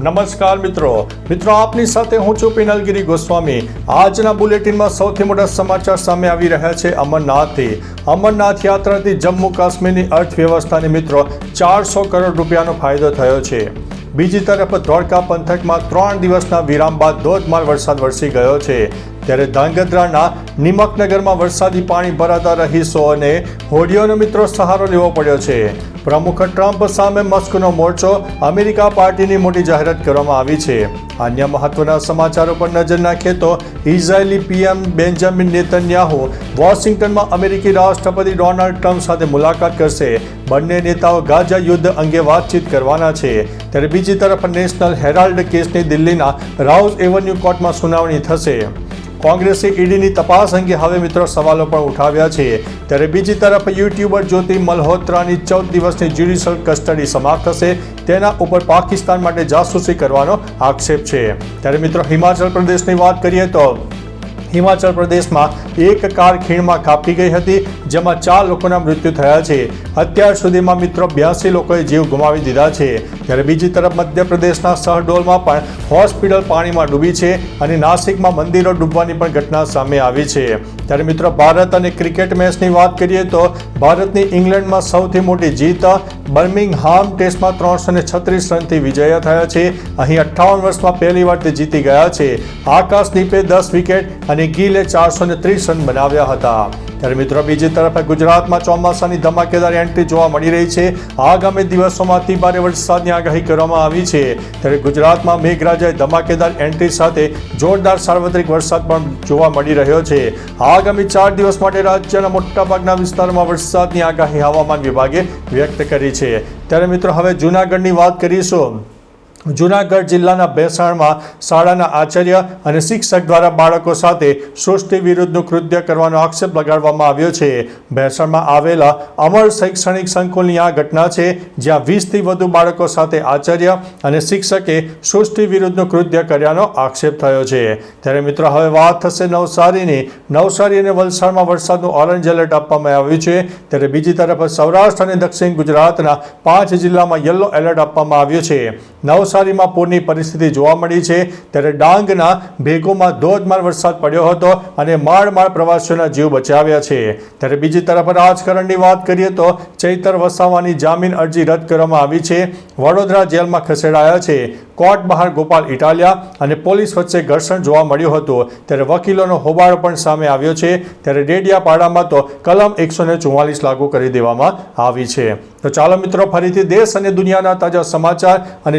નમસ્કાર મિત્રો. મિત્રો, આપની સાથે હું છું પિનલગીરી ગોસ્વામી. આજના બુલેટિનમાં સૌથી મોટા સમાચાર સામે આવી રહ્યા છે અમરનાથથી અમરનાથ યાત્રાથી જમ્મુ કાશ્મીરની અર્થવ્યવસ્થાને મિત્રો ચારસો કરોડ રૂપિયાનો ફાયદો થયો છે. બીજી તરફ ધોળકા પંથકમાં ત્રણ દિવસના વિરામ બાદ ધોધમાર વરસાદ વરસી ગયો છે. ત્યારે ધાંગધ્રાના નિમકનગરમાં વરસાદી પાણી ભરાતા રહીશો અને હોડીઓનો મિત્રો સહારો લેવો પડ્યો છે. પ્રમુખ ટ્રમ્પ સામે મસ્કનો મોરચો અમેરિકા પાર્ટીની મોટી જાહેરાત કરવામાં આવી છે. અન્ય મહત્વના સમાચારો પર નજર નાખીએ તો ઇઝરાયેલી પીએમ બેન્જામિન નેતન્યાહુ વોશિંગ્ટનમાં અમેરિકી રાષ્ટ્રપતિ ડોનાલ્ડ ટ્રમ્પ સાથે મુલાકાત કરશે. બંને નેતાઓ ગાઝા યુદ્ધ અંગે વાતચીત કરવાના છે. ત્યારે બીજી તરફ નેશનલ હેરાલ્ડ કેસની દિલ્હીના રાઉઝ એવન્યુ કોર્ટમાં સુનાવણી થશે. કોંગ્રેસે ઈડીની તપાસ અંગે હવે મિત્રો સવાલો પણ ઉઠાવ્યા છે. ત્યારે બીજી તરફ યુટ્યુબર જ્યોતિ મલ્હોત્રાની ચૌદ દિવસની જ્યુડિશિયલ કસ્ટડી સમાપ્ત થશે. તેના ઉપર પાકિસ્તાન માટે જાસૂસી કરવાનો આક્ષેપ છે. ત્યારે મિત્રો હિમાચલ પ્રદેશની વાત કરીએ તો હિમાચલ પ્રદેશમાં એક કાર ખીણમાં કાપી ગઈ હતી, જેમાં ચાર લોકોના મૃત્યુ થયા છે. અત્યાર સુધીમાં મિત્રો બ્યાસી લોકોએ જીવ ગુમાવી દીધા છે. ત્યારે બીજી તરફ મધ્યપ્રદેશના શહડોલમાં પણ હોસ્પિટલ પાણીમાં ડૂબી છે અને નાસિકમાં મંદિરો ડૂબવાની પણ ઘટના સામે આવી છે. ત્યારે મિત્રો ભારત અને ક્રિકેટ મેચની વાત કરીએ તો ભારતની ઇંગ્લેન્ડમાં સૌથી મોટી જીત બર્મિંગહામ ટેસ્ટમાં ત્રણસો ને છત્રીસ રનથી વિજય થયા છે. અહીં અઠ્ઠાવન વર્ષમાં પહેલી વાર તે જીતી ગયા છે. આકાશદીપે દસ વિકેટ અને ગિલે ચારસો ને ત્રીસ રન બનાવ્યા હતા. ત્યારે મિત્રો બીજી તરફ ગુજરાતમાં ચોમાસાની ધમાકેદાર એન્ટ્રી જોવા મળી રહી છે. આગામી દિવસોમાં અતિ ભારે વરસાદની આગાહી કરવામાં આવી છે. ત્યારે ગુજરાતમાં મેઘરાજાએ ધમાકેદાર એન્ટ્રી સાથે જોરદાર સાર્વત્રિક વરસાદ પણ જોવા મળી રહ્યો છે. આગામી ચાર દિવસ માટે રાજ્યના મોટાભાગના વિસ્તારોમાં વરસાદની આગાહી હવામાન વિભાગે વ્યક્ત કરી છે. ત્યારે મિત્રો હવે જૂનાગઢની વાત કરીશું. જૂનાગઢ જિલ્લાના ભેસાણમાં શાળાના આચાર્ય અને શિક્ષક દ્વારા બાળકો સાથે સૃષ્ટિ વિરુદ્ધનું કૃત્ય કરવાનો આક્ષેપ લગાડવામાં આવ્યો છે. ભેસાણમાં આવેલા અમર શૈક્ષણિક સંકુલની આ ઘટના છે, જ્યાં વીસથી વધુ બાળકો સાથે આચાર્ય અને શિક્ષકે સૃષ્ટિ વિરુદ્ધનું કૃત્ય કર્યાનો આક્ષેપ થયો છે. ત્યારે મિત્રો, હવે વાત થશે નવસારીની. નવસારી અને વલસાડમાં વરસાદનું ઓરેન્જ એલર્ટ આપવામાં આવ્યું છે. ત્યારે બીજી તરફ સૌરાષ્ટ્ર અને દક્ષિણ ગુજરાતના પાંચ જિલ્લામાં યલો એલર્ટ આપવામાં આવ્યું છે. નવસારીમાં પૂરની પરિસ્થિતિ જોવા મળી છે. ત્યારે ડાંગના ભેગોમાં ધોધમાર વરસાદ પડ્યો હતો અને માળ માળ પ્રવાસીઓના જીવ બચાવ્યા છે. ત્યારે બીજી તરફ રાજકારણની વાત કરીએ તો ચૈતર વસાવાની જામીન અરજી રદ કરવામાં આવી છે. વડોદરા જેલમાં ખસેડાયા છે. કોર્ટ બહાર ગોપાલ ઇટાલિયા અને પોલીસ વચ્ચે ઘર્ષણ જોવા મળ્યું હતું. ત્યારે વકીલોનો હોબાળો પણ સામે આવ્યો છે. ત્યારે ડેડિયાપાડામાં તો કલમ એકસો લાગુ કરી દેવામાં આવી છે. તો ચાલો મિત્રો, ફરીથી દેશ અને દુનિયાના તાજા સમાચાર અને